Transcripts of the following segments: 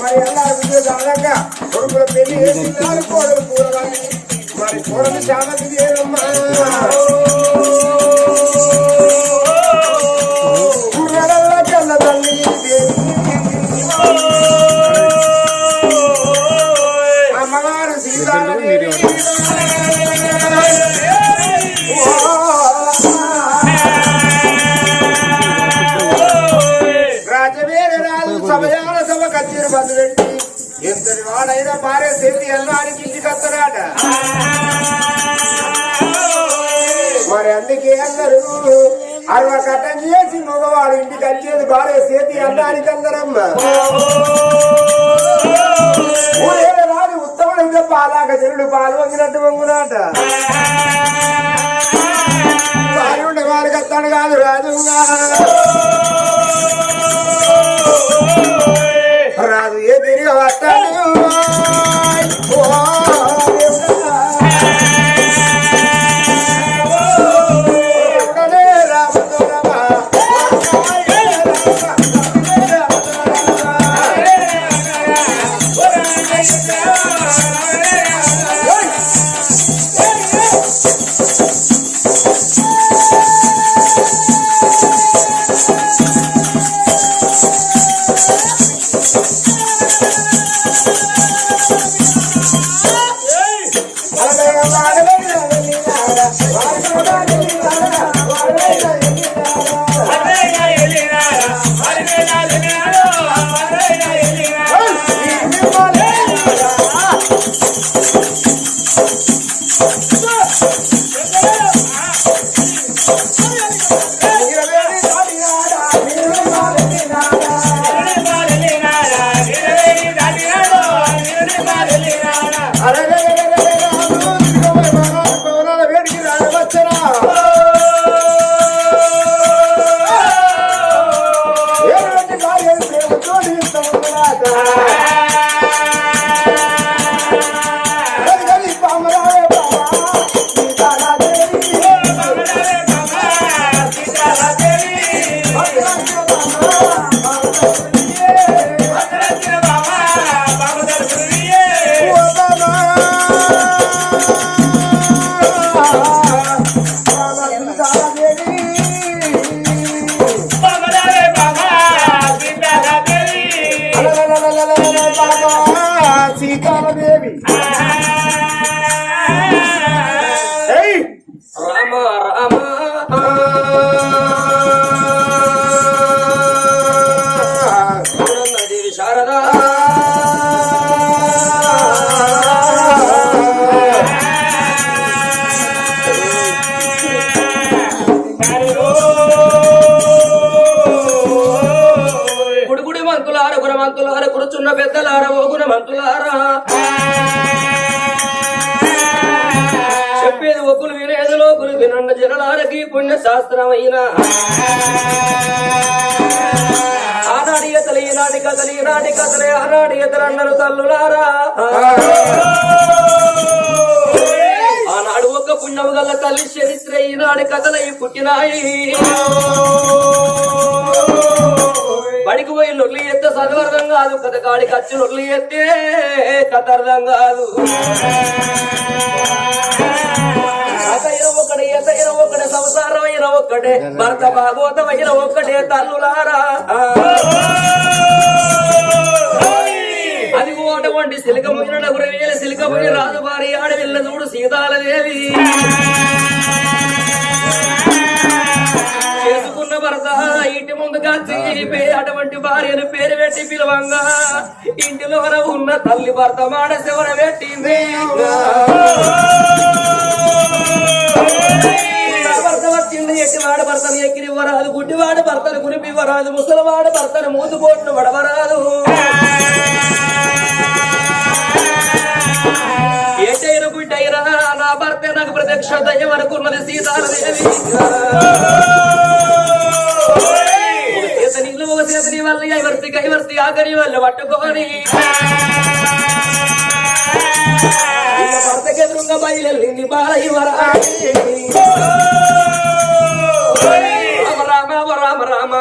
మరి ఎలా విజయదానంగా కొడుకుల పెళ్ళి వేసి కోడలు కూరగాయలు మరి కూరలు చాలా తిరిగేదమ్మా వాడైనా భార్య సేతి ఆడికి ఇంటికి వస్తున్నాడ మరి అందుకే అందరూ అరవ కట్టం చేసి మగవాడు ఇంటికి వచ్చేది భార్య సేతి అన్నానికి అందరమ్మ ఊరేళ్ళ ఉత్తముడు తప్ప అలాగ చెరుడు పాలు వంగినట్టు వంగునాట. భార్య వారికి వస్తాడు కాదు రాజు ఎదిరి వస్తాను కూర్చున్న పెద్దలార ఓగున మంతులారా చెప్పేది ఒకరు వినేది లోకులు వినన్న జనలారకి పుణ్య శాస్త్రమైన ఆనాడి కథలు ఈనాటి కథలు ఈనాటి కథలే ఆనాడి కథలు తల్లులారా. ఆనాడు ఒక పుణ్యము గల్ల తల్లి చరిత్ర ఈనాడు కథలై పుట్టినాయి. బడికి పోయి లొల్లి ఎత్తే చదువర్థం కాదు. కథ కాడికి వచ్చి లొల్లి ఎత్తే కథ అర్థం కాదు. ఒకటే ఎతైన ఒకటే సంసారం అయిన ఒక్కటే భర్త భాగవతమైన ఒక్కటే తల్లులారా. అదిగో అటువంటి సిలికమైన గురవేలి సిలికమైన రాజుబారి ఆడవిల్ల చూడు సీతాల దేవి భర్త ఇంటి ముందు కాచి అటువంటి భార్యను పేరు పెట్టి పిలవంగా. ఇంటిలో ఉన్న తల్లి భర్త మాడ శివర పెట్టింది. ఎట్టివాడు భర్తను ఎక్కినివ్వరాదు గుడ్డివాడు భర్తను కురిపివ్వరాదు ముసలివాడు భర్తను మూతుపోట్లు పడవరాదు ఏటైన గుడ్డైరా నా భర్త నాకు ప్రత్యక్ష దయ్యం అనుకున్నది సీతాదేవి కైవర్సి కైవర్సి ఆఖరి వాళ్ళు పట్టుకొని భర్తకెదురుగా బయలుదేరింది బాలయ్యవరా రామ రామ రామ రామ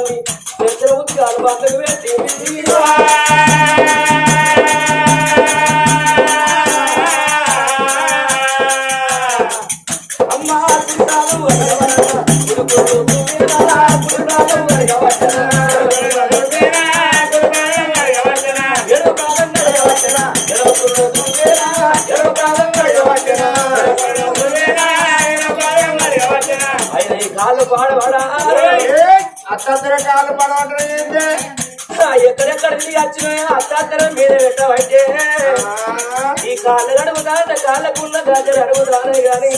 ఈరణ తల్లి పెట్టి అత్తర కాలు పడవటం ఏంటి ఎక్కడెక్కడ తిరిగి వచ్చినాయో అత్తాతరం మీద పెట్టవైతే. ఈ కాళ్ళు అడుగుతాడ కాళ్ళకున్న గజలు అడుగుతానే గాని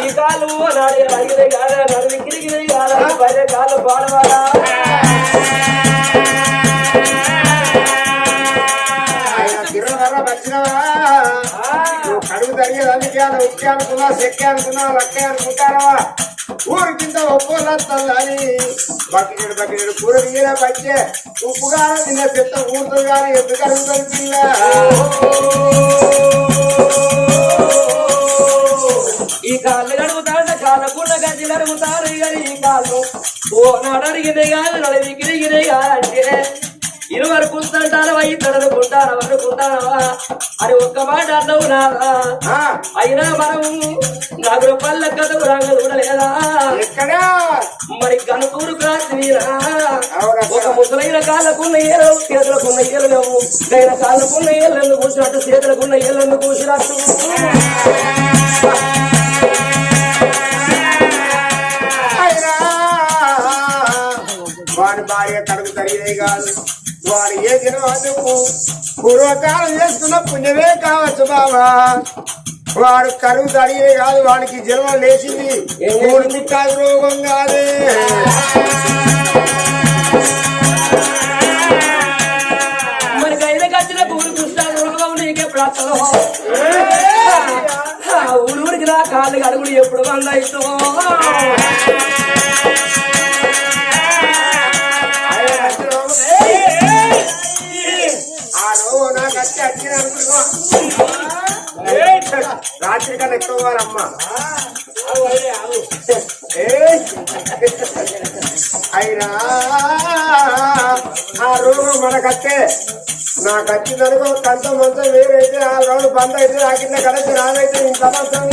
ఈ కాళ్ళు నాడు అడిగితే కాదా నడుమి కిరిగినది కాదా పదే కాళ్ళు పాడవాడా కడుగు తరిగేది అందుకే ఉక్కి అనుకున్నా సెక్కి అనుకున్నా లక్కే అనుకుంటారవా ఊరి కింద ఒప్పోలత్తల్లని బకినీడు బకినీడు కూర తీయలే పచ్చే ఉప్పుగా తిన్న చెత్త ఊరుతుంది కానీ ఎందుకు అడుగుతుంది పిల్ల? ఈ కాళ్ళు అడుగుతాడ కాళ్ళకున్న గజలు అడుగుతారు ఇక ఈ కాళ్ళు. ఓ నాడు అడిగినాయి కాదు నడిమి కిరిగినాయి కాదంటే. ఇరువరు పుస్తుంటారా ఇద్దరు అనుకుంటారా అనుకుంటారా అని ఒక్క మాట అన్నావు ఆ, అయినా మనం నగర పల్ల కథ రంగ చూడలేదా మరి కనుకూరు కాశ్మీరా. ఒక ముసలైన కాళ్ళకున్న ఏలు చేతులకున్న ఏలు లేవు గైన కాళ్ళకున్న ఏళ్ళను కూసినట్టు చేతులకున్న ఏళ్ళను కూసినట్టు. వాడి భార్య కడుగు తరిగినాయి కాదు. వాడు ఏ దినం అందుకు పూర్వకాలం చేస్తున్న పుణ్యమే కావచ్చు బాబా వాడు కరువు తడిగే కాదు వాడికి జన్మ లేచింది. మూడు కాదు రోగం కాదే. మరి గైన కట్టిన పూలు కృష్ణాలు రోగం నీకెప్పుడు వస్తుందో ఆ ఊరికి నా కాళ్ళు అడుగులు ఎప్పుడు వంద నా నాకు వచ్చిందనుకో కంచం మంచం వేరైతే ఆ రోజు బంద్ అయితే ఆ కింద కలిసి రాదైతే ఇంత మంచం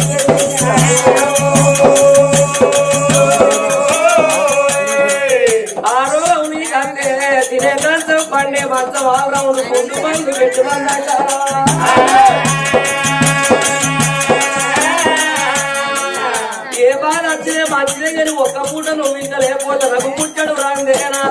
ఆ తినే కంచం పండే మంచం ఆవరములు ముందు మందు పెట్టుమన్నాక ఏ బాధ వచ్చినా మంచిదే కానీ ఒక్క పూట నువ్వు ఇంకా లేకపోతే రఘు పుట్టడు రాందేనా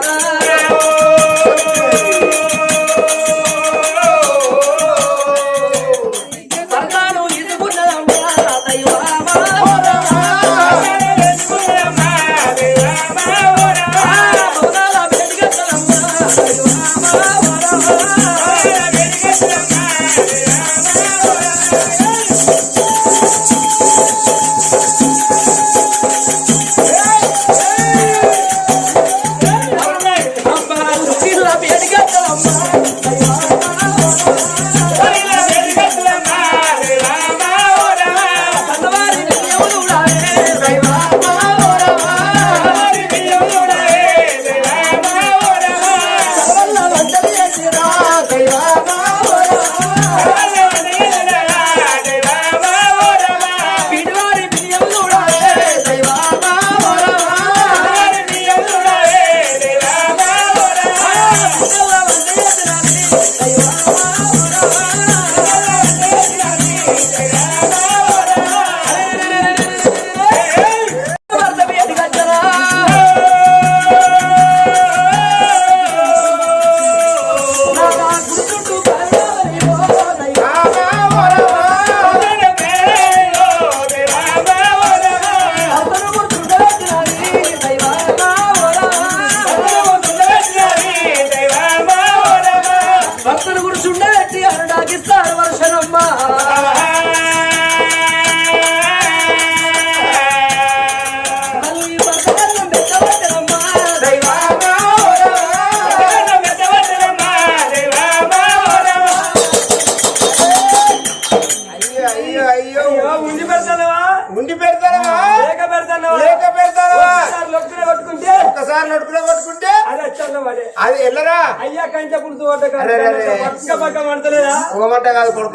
ఒకమంట కాదు కొడుక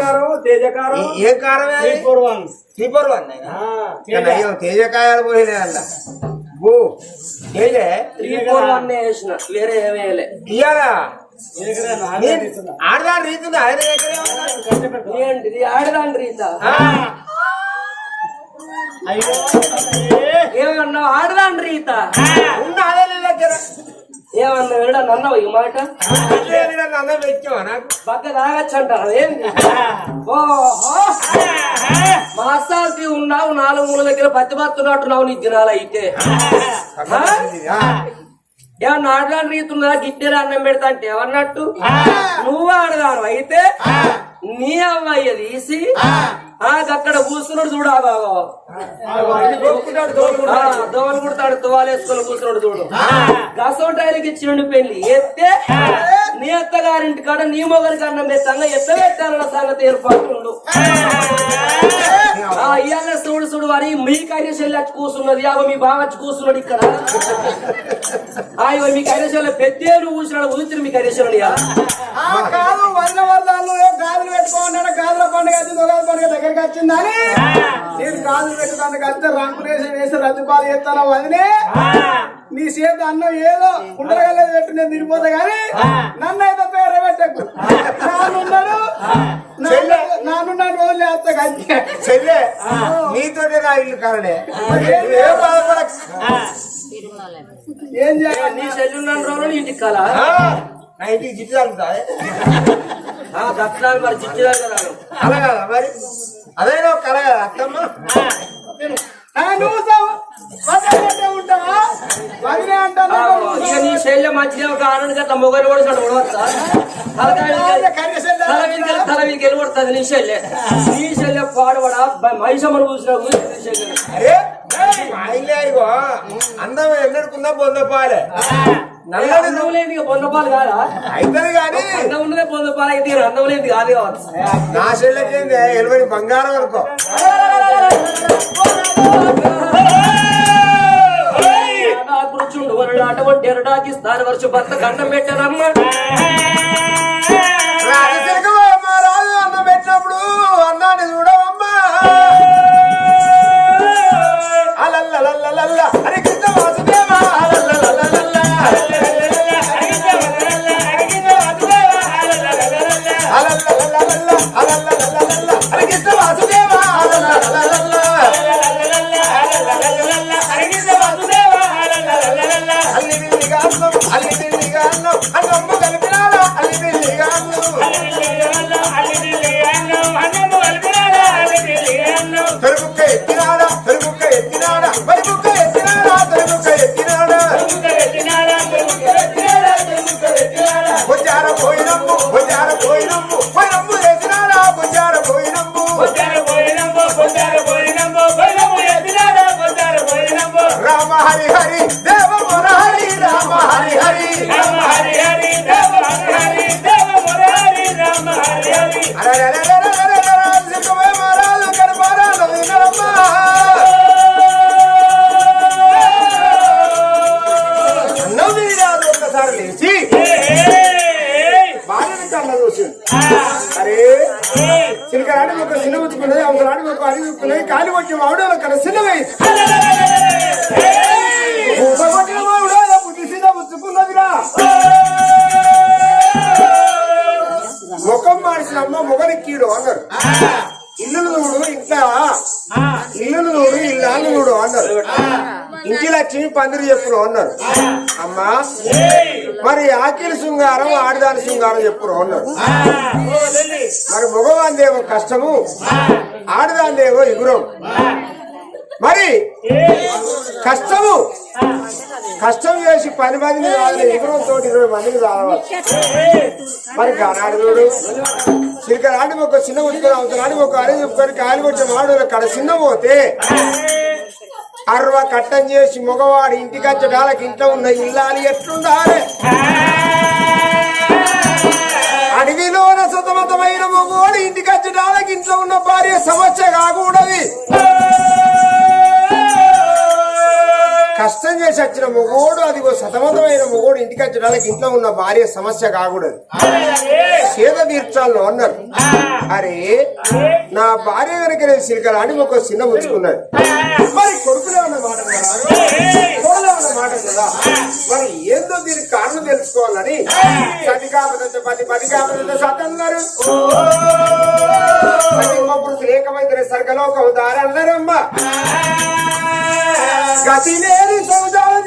కారం తేజకారం ఏం కారమే త్రీ ఫోర్ వన్ అయ్యో తేజకాయలు పోయినాయి అల్ల బూ తేజ. త్రీ ఫోర్ వన్ వేసిన వేరే ఏమేయలే ఇయ్యాలా? ఆడదాని రీతి ఉంది ఆయన దగ్గరే ఉన్నాడు. ఏంటిది ఆడదాని రీత ఆ, ఏమన్నావు ఆడదాని రీత ఉంది అదే దగ్గర. ఏమన్నా ఈ మాట నన్ను పెట్టావా నాకు ఓహో ఉన్నావు నాలుగు మూల దగ్గర పత్తి పత్తున్నట్టున్నావు నీ దినాలు అయితే ఏమన్నా ఆడదాని రీతి ఉందా గిట్టెలు అన్నం పెడతా అంటే ఏమన్నట్టు నువ్వు ఆడదాను అయితే నీ అమ్మాయి తీసి ఆ అక్కడ కూర్చున్నాడు చూడు బాగా దోమలు కుడతాడు తువాలు వేసుకొని కూర్చున్నాడు చూడు. గసంటాయలకి ఇచ్చిండు పెళ్ళి ఎత్తే నీ అత్తగారింటి కాడ నీ మొగలికి అన్నం పెట్టంగా ఎత్త పెట్టాలన్న సంగతి ఏర్పాటు ఇవాళ చూడు చూడు వారి మీ కైరశల్లి వచ్చి కూర్చున్నది అవ మీ బాగా వచ్చి కూర్చున్నాడు ఇక్కడ. ఆ ఇవ మీ కైరశల్లి పెద్దేరు కూర్చున్నాడు ఊచిన మీ కైరశల్లి ఆ కాదు వదిన వరదాలు గాజులు పెట్టుకోమన్నాడు గాజుల పండుగ వచ్చింది ఉగాది పండుగ దగ్గరికి వచ్చిందని. నేను గాజులు పెట్టుకోడానికి వస్తే రంగులు వేసి రద్దుపాలు చేస్తాను వదినే. నీ చేత అన్నం ఏదో ఉండగలేదు పెట్టు నేను తిరిగిపోతా గానీ నన్ను అయితే పేరు పెట్టకు నాన్నున్నాడు నాన్నున్నాడు వస్తా గంతే. చెల్లె నీతోనే నా ఇల్లు కారణే. ఏం చేయాలి? నీ చెల్లి ఉన్న రోజులు ఇంటికి కల? ఆ, నా ఇంటికి జిట్టు తగ్గుతా ఆ దక్షిణాలు మరి చిచ్చిదారు కదా అలా కదా మరి? అదే కదా అత్తమ్మ. మొగలు కూడా చూడ ఉడవచ్చా తల వీరికి వెళ్ళిపడుతుంది నీ శైలి. నీ శైలి పాడబడ మహిషమ్మను చూసిన నీ శైలి. అరే మా ఇల్లే ఇగో అందం ఎన్నడుకుందా పొందపాలే నల్లది అందం లేదు ఇక పొందపాలు కాదా? అవుతుంది కానీ అందం ఉన్నదే పొందపాలు అయితే లేదు కాదు కావచ్చు. నా చెల్లెకేంది ఎలువని బంగారం అనుకో. అటువంటి ఎరడాకి స్థాన వర్ష భర్త కన్నం పెట్టారమ్మ మహారాజు అన్నం పెట్టినప్పుడు అన్నాన్ని చూడవమ్మా. కృష్ణ వాసుదేవ అలల్లలల్లలల్ల అల్లి అన్నం అన్నం పందిరి చెప్పురు అన్నారు అమ్మా మరి ఆకిలి శృంగారం ఆడదాని శృంగారం చెప్పురు అన్నారు మరి మగవాందేమో కష్టము ఆడదాందేమో ఎగురం. మరి కష్టము కష్టం చేసి పది మందిని కావాలి ఎగురం తోటి ఇరవై మందిని కావాలి మరి గనాడుడు చిరిక రాడి ఒక చిన్న ఉట్టుకొని అవతలాడి ఒక అరే చెప్పుకొని కాలి కొట్టిన వాడు అక్కడ చిన్న పోతే అరవ కట్టం చేసి మగవాడు ఇంటికి వచ్చేటాలకి ఇంట్లో ఉన్న ఇల్లాలి ఎట్లుండాలి? అడవిలోన సతమతమైన మగవాడు ఇంటికి వచ్చేటాలకి ఇంట్లో ఉన్న భార్య సమస్య కాకూడదు. కష్టం చేసి వచ్చిన మొగోడు అది ఓ సతమతమైన మొగోడు ఇంటికి వచ్చడానికి ఇంట్లో ఉన్న భార్య సమస్య కాకూడదు. సేద తీర్చాలను అన్నారు. అరే నా భార్య కనుక నేను సిరికలు అని ఒక చిన్న ఉంచుకున్నాడు మరి కొడుకులే ఉన్న మాట కదా కోడలే ఉన్న మాట కదా. మరి ఏందో దీనికి కారణం తెలుసుకోవాలని సతి కాకపోతే పది పది కాకపోతే సతన్నారు పది మొప్పుడు ఏకమైతే సరికలోక దారి అన్నారమ్మా గతి లేని సంసారం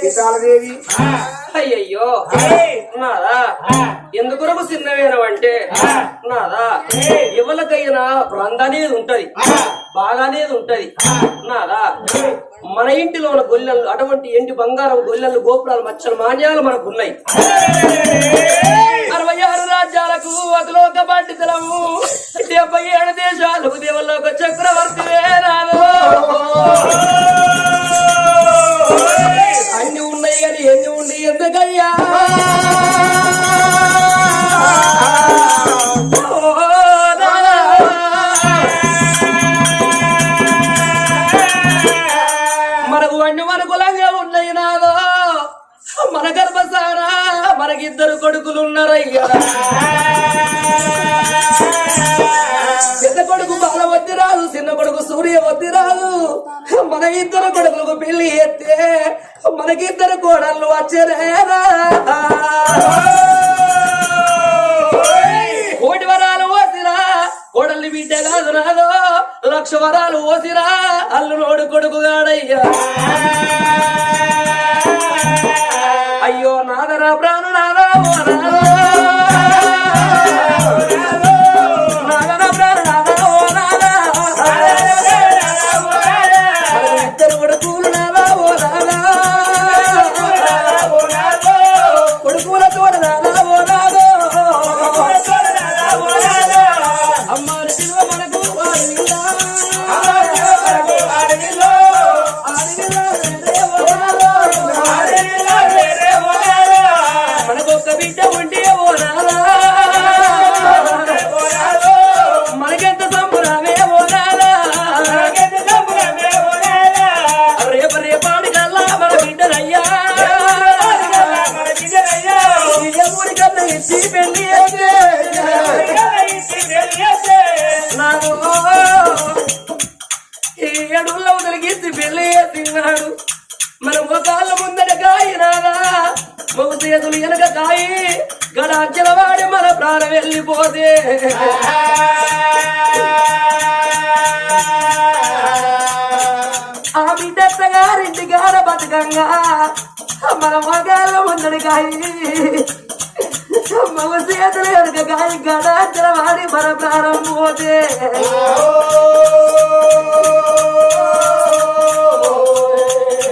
సీతాలదేవి అయ్యయ్యో. నాదా? ఎందుకొరకు చిన్నవేనం అంటే? నాదా? ఎవరికైనా రంగు ఉంటది. బాగా అనేది ఉంటది. నాదా మన ఇంటిలో ఉన్న గొల్లెలు అటువంటి ఎండి బంగారం గొల్లెలు గోపురాలు మచ్చలు మాన్యాలు మనకు ఉన్నాయి అరవై ఆరు రాజ్యాలకు అతలోక పండితులము. డెబ్బై ఏడు దేశాలకు ఒక చక్రవర్తి వేరాలు సూర్యవద్ది రాదు. మన ఇద్దరు కొడుకులకు పెళ్ళి ఎత్తే మనకిద్దరు కోడళ్ళు వచ్చేరేరా కోటి వరాలు ఓసిరా. కోడల్ని బిడ్డ కాదు రాదు లక్ష వరాలు ఓసిరా. అల్లు నోడు కొడుకుగాడయ్యా అయ్యో నాదరా ప్రాణు నాదా ఓ నాదా ఊరి కన్నా ఇచ్చి పెళ్ళి అయితే ఈ ఏడుల్లో వదిలిగిచ్చి పెళ్ళి తిన్నాడు మన ముఖాల ముందట కాయినాగా మగ చేతులు వెనక కాయి గడాచల వాడి మన ప్రాణం వెళ్ళిపోతే. ఆ బిడ్డ గారింటి గాడ బతకంగా మన మగాళ్ళు ఉన్నాడు కాయి మన చేతులు కనుక కాయి గడాచర వాడి మన ప్రారంభం పోతే.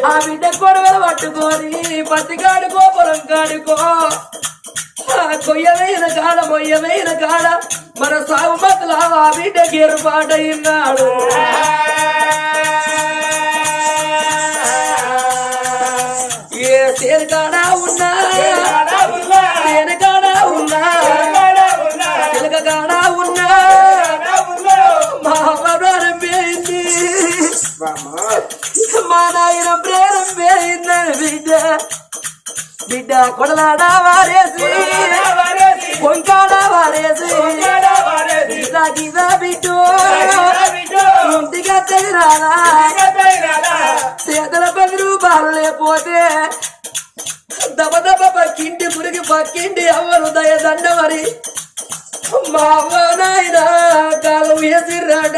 ఆ బిడ్డ కొడవలు పట్టుకొని పత్తికాడుకో పొలం కాడుకో కొయ్యమైన కాడ మొయ్యమైన కాడ మన సాగు మతలా ఆ బిడ్డ గేరుపాటైనాడు ఉన్నా. మా ప్రాణం పోయింది మా నాయన ప్రేరం పోయిందని బిడ్డ. బిడ్డ కొడలాడా వారేసి. కొంకాడ వారేసి. గిదా గిదా బిడ్డు అత్తది రాదా చేతుల పది రూపాయలు లేకపోతే పక్కింటి మురిగి పక్కింటి అవ్వను దయ మరి. మా అవ్వ నాయన కాలు వేసిర్రాట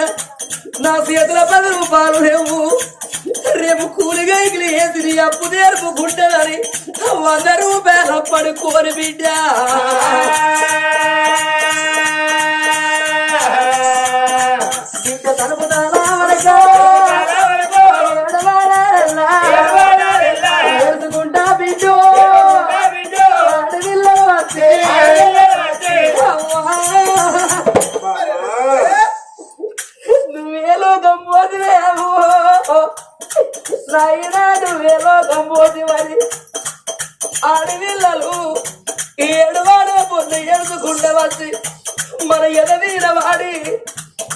నా చేతుల పది రూపాయలు లేవు. రేపు కూలిగా ఇగిలి వేసి నీ అప్పు నేర్పుకుంటానని వంద రూపాయలు పడుకోని బిడ్డ. అయినాడు వేలోకం గంపోతి మరి. ఆడవిల్లలు ఏడువాడే పొద్దు ఎడుచుకుంటే వచ్చి మన ఎదవీన వాడి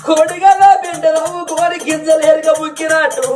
కోడిగల బిడ్డ నవ్వు కోరి గింజలు ఎరగ ముక్కినట్టు.